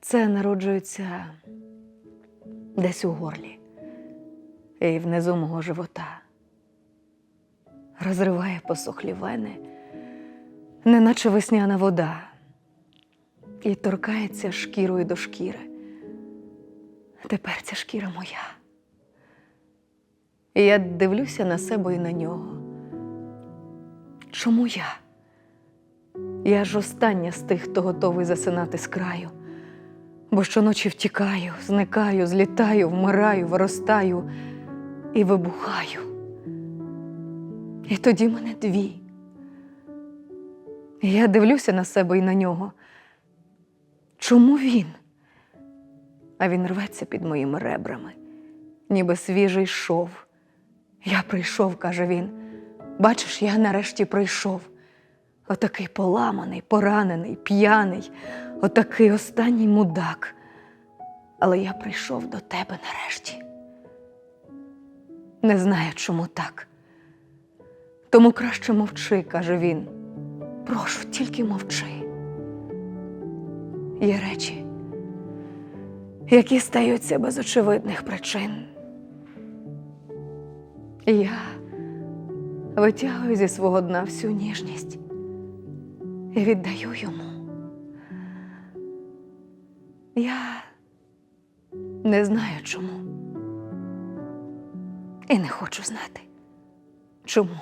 Це народжується десь у горлі і внизу мого живота. Розриває посохлі вени, неначе весняна вода, і торкається шкірою до шкіри. Тепер ця шкіра моя. І я дивлюся на себе і на нього. Чому я? Я ж остання з тих, хто готовий засинати з краю, бо щоночі втікаю, зникаю, злітаю, вмираю, виростаю і вибухаю. І тоді мене дві. Я дивлюся на себе і на нього. Чому він? А він рветься під моїми ребрами, ніби свіжий шов. Я прийшов, каже він. Бачиш, я нарешті прийшов. Отакий поламаний, поранений, п'яний, отакий останній мудак. Але я прийшов до тебе нарешті. Не знаю, чому так. Тому краще мовчи, каже він. Прошу, тільки мовчи. Є речі, які стаються без очевидних причин. Я витягую зі свого дна всю ніжність і віддаю йому. Я не знаю чому. І не хочу знати, чому.